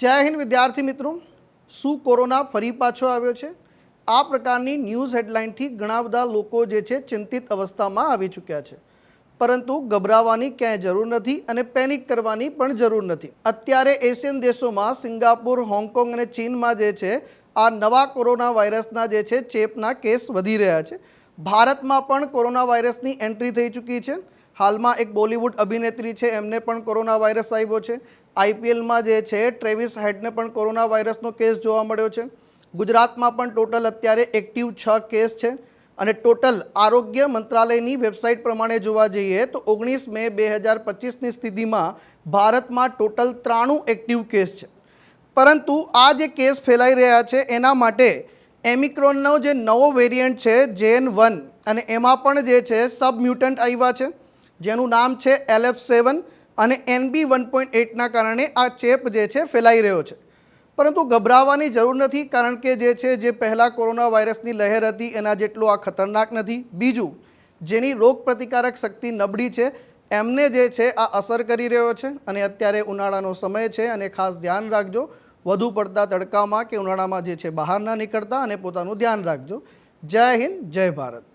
જય હિન્દ વિદ્યાર્થી મિત્રો. શું કોરોના ફરી પાછો આવ્યો છે? આ પ્રકારની ન્યૂઝ હેડલાઇનથી ઘણા બધા લોકો જે છે ચિંતિત અવસ્થામાં આવી ચૂક્યા છે. પરંતુ ગભરાવાની ક્યાંય જરૂર નથી અને પેનિક કરવાની પણ જરૂર નથી. અત્યારે એશિયન દેશોમાં સિંગાપુર, હોંગકોંગ અને ચીનમાં જે છે, આ નવા કોરોના વાયરસના જે છે ચેપના કેસ વધી રહ્યા છે. ભારતમાં પણ કોરોના વાયરસની એન્ટ્રી થઈ ચૂકી છે. હાલમાં એક બોલિવૂડ અભિનેત્રી છે, એમને પણ કોરોના વાયરસ આવ્યો છે. આઈપીએલમાં જે છે, ટ્રેવિસ હેડને પણ કોરોના વાયરસનો કેસ જોવા મળ્યો છે. ગુજરાતમાં પણ ટોટલ અત્યારે એક્ટિવ છ કેસ છે અને ટોટલ આરોગ્ય મંત્રાલયની વેબસાઇટ પ્રમાણે જોવા જઈએ તો ઓગણીસ મે બે હજાર પચીસની સ્થિતિમાં ભારતમાં ટોટલ ત્રાણું એક્ટિવ કેસ છે. પરંતુ આ જે કેસ ફેલાઈ રહ્યા છે, એના માટે એમિક્રોનનો જે નવો વેરિયન્ટ છે, જેન વન, અને એમાં પણ જે છે, સબ મ્યુટન્ટ આવ્યા છે. જેનું નામ છે એલએફ સેવન અને એનબી વન પોઈન્ટ એટના કારણે આ ચેપ જે છે ફેલાઈ રહ્યો છે. પરંતુ ગભરાવાની જરૂર નથી કારણ કે જે છે જે પહેલાં કોરોના વાયરસની લહેર હતી એના જેટલું આ ખતરનાક નથી. બીજું, જેની રોગ પ્રતિકારક શક્તિ નબળી છે, એમને જે છે આ અસર કરી રહ્યો છે અને અત્યારે ઉનાળાનો સમય છે અને ખાસ ધ્યાન રાખજો, વધુ પડતા તડકામાં કે ઉનાળામાં જે છે બહાર ના નીકળતા અને પોતાનું ધ્યાન રાખજો. જય હિન્દ, જય ભારત.